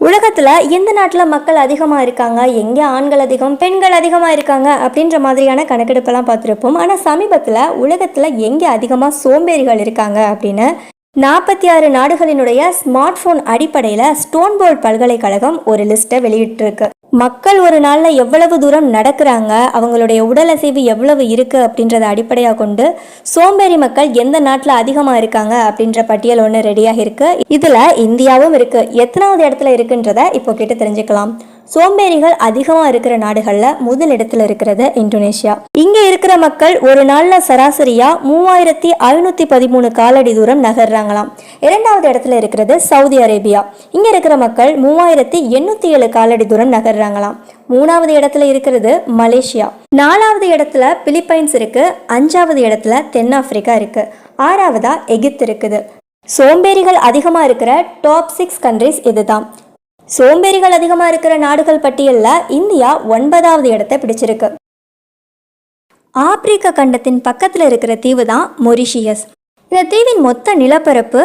உலகத்தில் எந்த நாட்டில் மக்கள் அதிகமாக இருக்காங்க? எங்கே ஆண்கள் அதிகம் பெண்கள் அதிகமாக இருக்காங்க? அப்படின்ற மாதிரியான கணக்கெடுப்பெல்லாம் பார்த்துருப்போம். ஆனால் சமீபத்தில் உலகத்தில் எங்கே அதிகமாக சோம்பேறிகள் இருக்காங்க அப்படின்னு நாற்பத்தி ஆறு நாடுகளினுடைய ஸ்மார்ட் ஃபோன் அடிப்படையில் ஸ்டோன்போர்ட் பல்கலைக்கழகம் ஒரு லிஸ்ட்டை வெளியிட்டிருக்கு. மக்கள் ஒரு நாளில் எவ்வளவு தூரம் நடக்கிறாங்க அவங்களுடைய உடல் அசைவு எவ்வளவு இருக்குது அப்படின்றத அடிப்படையாக கொண்டு சோம்பேறி மக்கள் எந்த நாட்டில் அதிகமாக இருக்காங்க அப்படின்ற பட்டியல் ஒன்று ரெடியாக இருக்குது இதில் இந்தியாவும் இருக்குது எத்தனாவது இடத்துல இருக்குன்றத இப்போ கேட்டு தெரிஞ்சுக்கலாம். சோம்பேறிகள் அதிகமாக இருக்கிற நாடுகளில் முதல் இடத்துல இருக்கிறது இந்தோனேஷியா. இங்கே இருக்கிற மக்கள் ஒரு நாளில் சராசரியாக மூவாயிரத்தி ஐநூற்றி பதிமூணு காலடி தூரம் நகர்றாங்களாம். இரண்டாவது இடத்துல இருக்கிறது சவுதி அரேபியா. இங்கே இருக்கிற மக்கள் மூவாயிரத்தி எண்ணூற்றி ஏழு காலடி தூரம் நகர்றாங்களாம். மூணாவது இடத்துல இருக்கிறது மலேசியா. நாலாவது இடத்துல பிலிப்பைன்ஸ் இருக்கு. அஞ்சாவது இடத்துல தென்னாப்பிரிக்கா இருக்கு. ஆறாவதா எகிப்து இருக்குது. சோம்பேறிகள் அதிகமாக இருக்கிற டாப் சிக்ஸ் கண்ட்ரிஸ் இதுதான். சோம்பேறிகள் அதிகமாக இருக்கிற நாடுகள் பட்டியலில் இந்தியா ஒன்பதாவது இடத்தை பிடிச்சிருக்கு. ஆப்பிரிக்க கண்டத்தின் பக்கத்தில் இருக்கிற தீவு தான் மொரிஷியஸ். இந்த தீவின் மொத்த நிலப்பரப்பு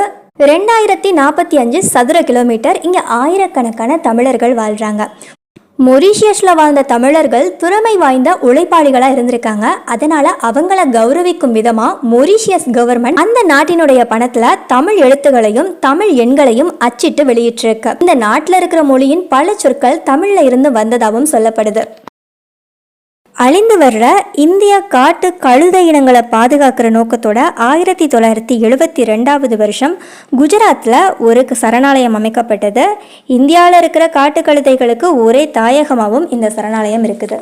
ரெண்டாயிரத்தி நாற்பத்தி அஞ்சு சதுர கிலோமீட்டர். இங்கே ஆயிரக்கணக்கான தமிழர்கள் வாழ்கிறாங்க மொரீஷியஸில் வாழ்ந்த தமிழர்கள் திறமை வாய்ந்த உழைப்பாளிகளாக இருந்திருக்காங்க. அதனால் அவங்கள கௌரவிக்கும் விதமாக மொரிஷியஸ் கவர்மெண்ட் அந்த நாட்டினுடைய பணத்தில் தமிழ் எழுத்துகளையும் தமிழ் எண்களையும் அச்சிட்டு வெளியிட்டிருக்கு. இந்த நாட்டில் இருக்கிற மொழியின் பல சொற்கள் தமிழில் இருந்து வந்ததாகவும் சொல்லப்படுது. அழிந்து வர்ற இந்திய காட்டு கழுதை இனங்களை பாதுகாக்கிற நோக்கத்தோட ஆயிரத்தி தொள்ளாயிரத்தி எழுபத்தி ரெண்டாவது வருஷம் குஜராத்தில் ஒரு சரணாலயம் அமைக்கப்பட்டது. இந்தியாவில் இருக்கிற காட்டு கழுதைகளுக்கு ஒரே தாயகமாகவும் இந்த சரணாலயம் இருக்குது.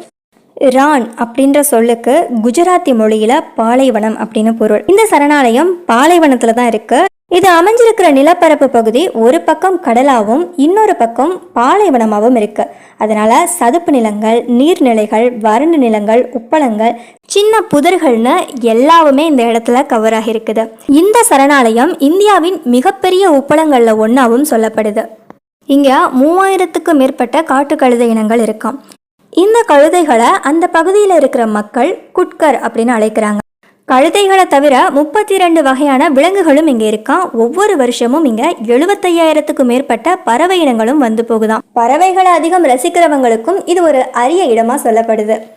ரான் அப்படின்ற சொல்லுக்கு குஜராத்தி மொழியில் பாலைவனம் அப்படின்னு பொருள். இந்த சரணாலயம் பாலைவனத்தில் தான் இருக்குது இது அமைஞ்சிருக்கிற நிலப்பரப்பு பகுதி ஒரு பக்கம் கடலாகவும் இன்னொரு பக்கம் பாலைவனமாகவும் இருக்கு. அதனால சதுப்பு நிலங்கள் நீர்நிலைகள் வறண்டு நிலங்கள் உப்பளங்கள் சின்ன புதர்கள்னு எல்லாவுமே இந்த இடத்துல கவர் ஆகியிருக்குது. இந்த சரணாலயம் இந்தியாவின் மிகப்பெரிய உப்பளங்கள்ல ஒன்றாவும் சொல்லப்படுது. இங்கே மூவாயிரத்துக்கும் மேற்பட்ட காட்டு கழுதை இனங்கள் இருக்கும். இந்த கழுதைகளை அந்த பகுதியில் இருக்கிற மக்கள் குட்கர் அப்படின்னு அழைக்கிறாங்க. கழுதைகளை தவிர முப்பத்தி ரெண்டு வகையான விலங்குகளும் இங்கே இருக்கான் ஒவ்வொரு வருஷமும் இங்க எழுபத்தையாயிரத்துக்கும் மேற்பட்ட பறவை இனங்களும் வந்து போகுதான் பறவைகளை அதிகம் ரசிக்கிறவங்களுக்கும் இது ஒரு அரிய இடமா சொல்லப்படுது.